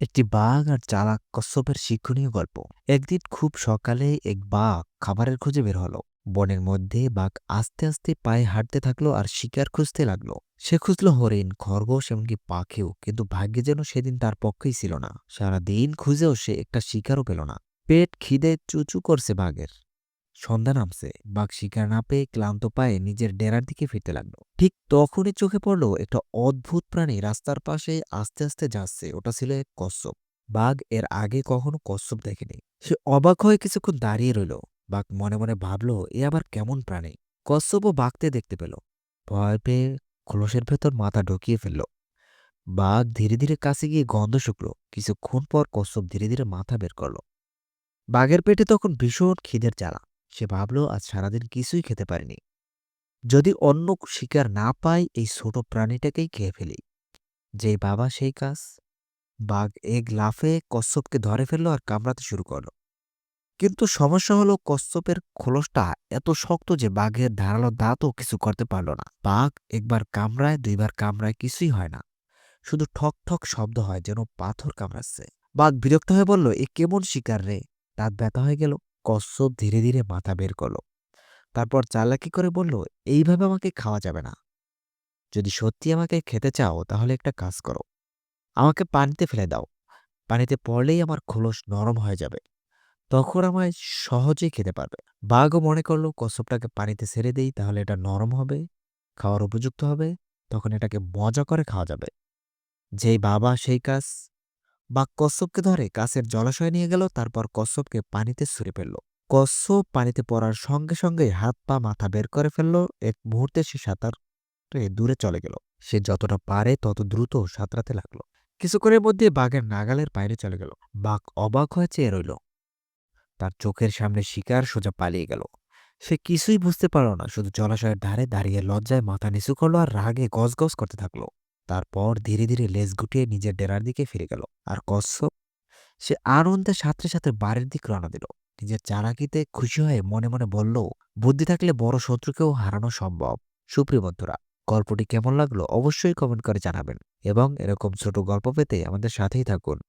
একটি বাঘ আর চালাক কশ্যপের শিক্ষণীয় গল্প। একদিন খুব সকালে এক বাঘ খাবারের খোঁজে বের হলো। বনের মধ্যে বাঘ আস্তে আস্তে পায়ে হাঁটতে থাকল আর শিকার খুঁজতে লাগল। সে খুঁজল হরিণ, খরগোশ এমনকি পাখিও, কিন্তু ভাগ্যে যেন সেদিন তার পক্ষেই ছিল না। সারা দিন খুঁজেও সে একটা শিকারও পেল না। পেট খিদে চুচু করছে বাঘের। সন্ধ্যা নামছে। বাঘ শিকার না পেয়ে ক্লান্ত পায়ে নিজের ডেরার দিকে ফিরতে লাগল। ঠিক তখনই চোখে পড়ল একটা অদ্ভুত প্রাণী রাস্তার পাশে আস্তে আস্তে যাচ্ছে। ওটা ছিল এক কচ্ছপ। বাঘ এর আগে কখনো কচ্ছপ দেখেনি। সে অবাক হয়ে কিছুক্ষণ দাঁড়িয়ে রইল। বাঘ মনে মনে ভাবল, এ আবার কেমন প্রাণী? কচ্ছপও বাঘতে দেখতে পেল। ভয় পেয়ে খোলসের ভেতর মাথা ঢুকিয়ে ফেলল। বাঘ ধীরে ধীরে কাছে গিয়ে গন্ধ শুকল। কিছুক্ষণ পর কচ্ছপ ধীরে ধীরে মাথা বের করল। বাঘের পেটে তখন ভীষণ খিদের জ্বালা। সে ভাবল, আজ সারাদিন কিছুই খেতে পারেনি। যদি অন্য শিকার না পাই, এই ছোট প্রাণীটাকেই খেয়ে ফেলি। যে বাবা সেই কাজ। বাঘ এক লাফে কচ্ছপকে ধরে ফেলল আর কামড়াতে শুরু করল। কিন্তু সমস্যা হলো কচ্ছপের খোলসটা এত শক্ত যে বাঘের ধারালো দাঁতও কিছু করতে পারল না। বাঘ একবার কামড়ায়, দুইবার কামড়ায় কিছুই হয় না। শুধু ঠক ঠক শব্দ হয় যেন পাথর কামড়াচ্ছে। বাঘ বিরক্ত হয়ে বলল, এ কেমন শিকার রে? দাঁত ব্যথা হয়ে গেল। কচ্ছপ ধীরে ধীরে মাথা বের করল। তারপর চালাকি করে বলল, এইভাবে আমাকে খাওয়া যাবে না। যদি সত্যি আমাকে খেতে চাও, তাহলে একটা কাজ করো। আমাকে পানিতে ফেলে দাও। পানিতে পড়লেই আমার খোলস নরম হয়ে যাবে। তখন আমায় সহজেই খেতে পারবে। বাঘও মনে করল, কচ্ছপটাকে পানিতে ছেড়ে দেই, তাহলে এটা নরম হবে, খাওয়ার উপযুক্ত হবে, তখন এটাকে মজা করে খাওয়া যাবে। যেই বাবা, সেই কাজ বাঘ কচ্ছপকে ধরে কাছের জলাশয়ে নিয়ে গেল, তারপর কচ্ছপকে পানিতে ছুঁড়ে ফেলল। কচ্ছপ পানিতে পড়ার সঙ্গে সঙ্গে হাত পা, মাথা বের করে ফেলল। এক মুহূর্তে সে সাঁতার দূরে চলে গেল। সে যতটা পারে তত দ্রুত সাঁতরাতে লাগল। কিছুক্ষণের মধ্যে বাঘের নাগালের বাইরে চলে গেল। বাঘ অবাক হয়ে চেয়ে রইল। তার চোখের সামনে শিকার সোজা পালিয়ে গেল। সে কিছুই বুঝতে পারল না, শুধু জলাশয়ের ধারে দাঁড়িয়ে লজ্জায় মাথা নিচু করল আর রাগে গজগজ করতে থাকল। তারপর ধীরে ধীরে লেজ গুটিয়ে নিজের ডেরার দিকে ফিরে গেল। আর কচ্ছপ? সে আনন্দে সাথে সাথে বাড়ির দিক রানা দিল। নিজের চালাকিতে খুশি হয়ে মনে মনে বলল, বুদ্ধি থাকলে বড় শত্রুকেও হারানো সম্ভব। সুপ্রিয় বন্ধুরা, গল্পটি কেমন লাগল অবশ্যই কমেন্ট করে জানাবেন এবং এরকম ছোট গল্প পেতে আমাদের সাথেই থাকুন।